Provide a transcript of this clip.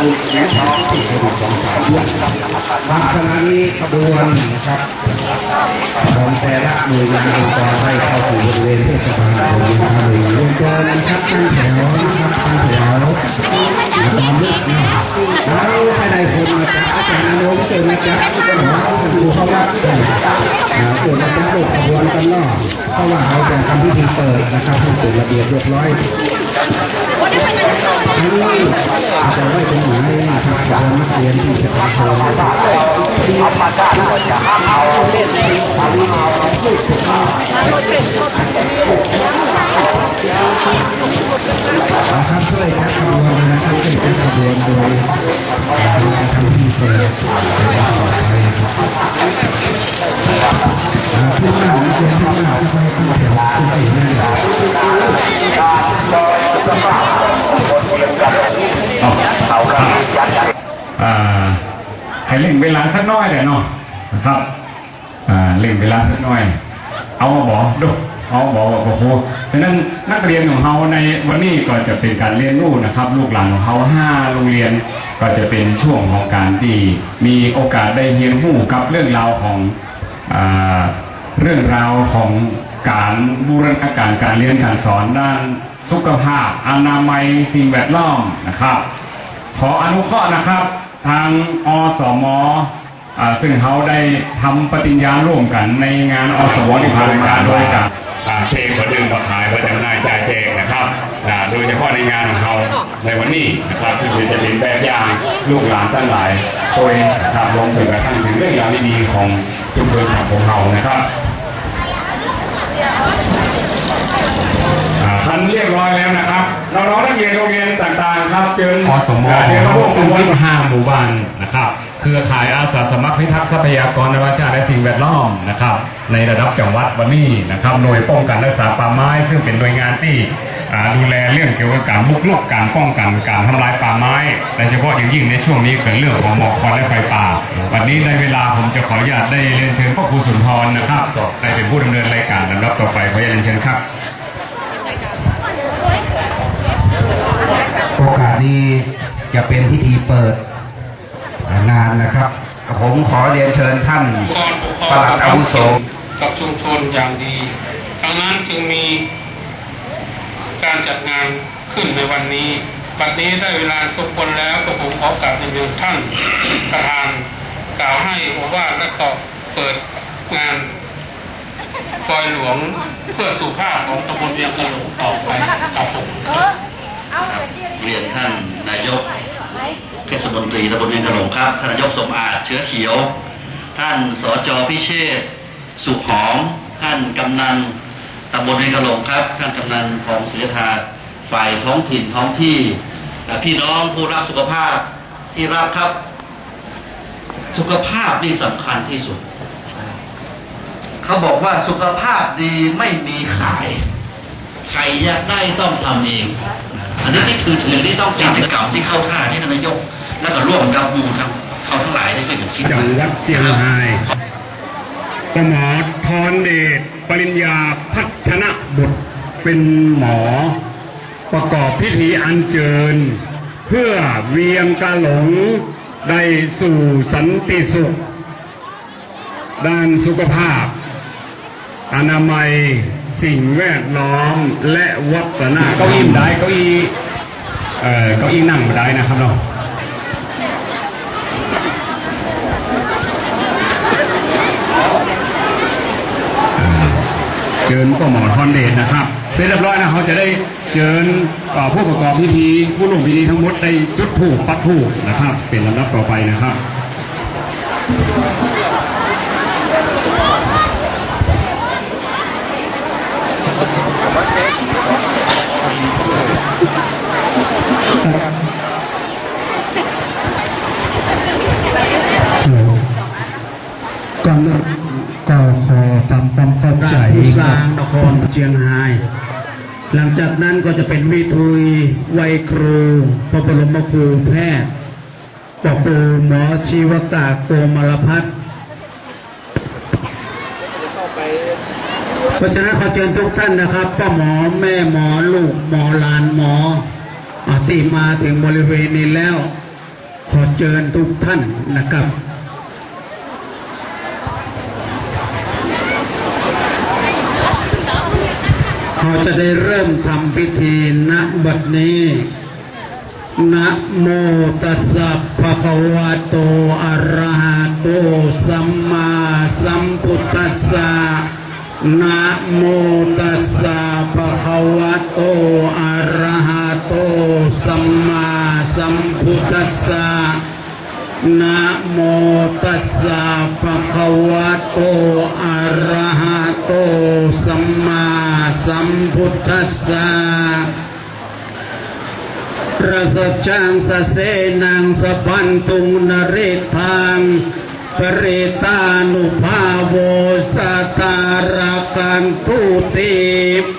ทางคณะนี้ขบวนนะครับของแต่ละหน่วยงานองค์กรให้เข้าสู่บริเวณเทศบาลโดยทางหนึ่งรวมตัวนะครับตั้งแถวนะครับตั้งแถวตามเลึกนะแล้วภายในคนมาจากอาจารย์อนุเกิดมาจากที่ก็หาที่ดูเขาว่าเกิดมาจากลูกขบวนกันเนาะเพราะว่าเขาจะทำพิธีเปิดนะครับให้เป็นระเบียบเรียบร้อย นี้อาจจะไม่เป็นหมายนะครับขบวนนักเรียนที่จะมาโชว์นะครับนะครับ ให้เล่นเวลาสักน้อยเดี๋ยเนาะนะครับอ่าเล่นเวลาสักน้อย เอามาบอกดูเอาบอกว่าโอ้โหฉะนั้นนักเรียนของเราในวันนี้ก็จะเป็นการเรียนรู้นะครับ ลูกหลานของเขาห้าโรงเรียนก็จะเป็นช่วงของการที่มีโอกาสได้เรียนรู้กับเรื่องราวของอ่า เรื่องราวของการบูรณาการการเรียนการสอนด้านสุขภาพอนามัยสิ่งแวดล้อมนะครับ ขออนุเคราะห์นะครับ ทางอสมอซึ่งเขาได้ทำปฏิญญาร่วมกันในงานอสมที่ผ่านมาโดยการเชงคนดึงมาขายว่าจำหน่ายจ่ายแจกนะครับโดยเฉพาะในงานของเขาในวันนี้นะครับซึ่งจะเป็นแบบอย่างลูกหลานทั้งหลายโดยนะครับรวมถึงกระทั่งถึงเรื่องราวดีๆของชุมชนสังคมเรานะครับ ท่านเรียบร้อยแล้วนะครับน้องๆนักเรียนโรงเรียนต่างๆครับเชิญอสมเรียนร่วมเป็กันนสิบห้าหมู่บ้านนะครับเครือข่ายอาสาสมัครพิทักษ์ทรัพยากรธรรมชาติและสิ่งแวดล้อมนะครับในระดับจังหวัดวันนี้นะครับหน่วยป้องกันรักษาป่าไม้ ซึ่งเป็นหน่วยงานที่อ่า ดูแลเรื่องเกี่ยวกับการบุกรุกการป้องกันการทำลายป่าไม้โดยเฉพาะอย่างยิ่งในช่วงนี้เกิดเรื่องของหมอกควันและไฟป่า วันนี้ในเวลาผมจะขออนุญาตได้เรียนเชิญพ่อครูสุนทรนะครับได้เป็นผู้ดำเนินรายการลำดับต่อไปขออนุญาตเรียนเชิญครับโอกาสนี้จะเป็นพิธีเปิดงานนะครับ ผมขอเรียนเชิญท่านปลัดอาวุโสกับชุมชนอย่างดีดังนั้นจึงมี การจัดงานขึ้นในวันนี้บัดนี้ได้เวลาสมควรแล้วก็ผมขอกราบเรียนท่านประธานกล่าวให้โอวาและก็เปิดงานปลอยหลวงเพื่อสุภาพของตำบลเวียงกะหลงต่อไปกับผมเรียนท่านนายกเทศมนตรีตำบลเวียงกะหลงครับท่านนายกสมอาจเชื้อเขียว ท่านสจพิเชษสุขหอมท่านกำนัน ตำบลเวียงกะหลงครับ ท่านกำนันของศิลธาฝ่ายท้องถิ่นท้องที่และพี่น้องผู้รักสุขภาพที่รักครับ สุขภาพนี่สำคัญที่สุด เขาบอกว่าสุขภาพดีไม่มีขายใครอยากได้ต้องทำเอง อันนี้นี่คือถือที่ต้องกิจกรรมที่เข้าท่าที่ท่านนายก แล้วก็ร่วมกับหมูครับเขาทั้งหลายได้ช่วยกันคิดจังหวัดเจียงไฮ้ปหมอทอนเดช ปริญญาพัฒนบุตรเป็นหมอ ประกอบพิธีอัญเชิญ เพื่อเวียงกะหลงได้สู่สันติสุข ด้านสุขภาพ อนามัยสิ่งแวดล้อมและวัฒนธรรมเก้าอี้ได้เก้าอี้เอ่อเก้าอี้นั่งมาได้นะครับเนาะ เจิญก็หมอทอนเดชนะครับ เสร็จเรียบร้อยนะเขาจะได้เจิญผู้ประกอบพิธีผู้ลงพิธีทั้งหมดได้จุดผูกปัดผูกนะครับ เป็นลำดับต่อไปนะครับก่อน บามเข้าใจกับนครเชียงราย หลังจากนั้นก็จะเป็นวิทุยวัยครูพระบรมครูแพทย์ปอปูหมอชีวกะโกมลพัฒน์เพราะฉะนั้นขอเชิญทุกท่านนะครับป้าหมอแม่หมอลูกหมอลานหมออาที่มาถึงบริเวณนี้แล้ว ขอเชิญทุกท่านนะครับ เรา จะได้เริ่มทำพิธีณบัดนี้นะโมตัสสะภะคะวะโตอะระหะโตสัมมาสัมพุทธัสสะนะโมตัสสะภะคะวะโตอะระหะโตสัมมาสัมพุทธัสสะ นะโมตัสสะภะคะวะโต อะระหะโต สัมมาสัมพุทธัสสะ ประสบจังสะเสนังสะพันตุงนเรทังปริตานุภาโวสตารากันตุติปริตุ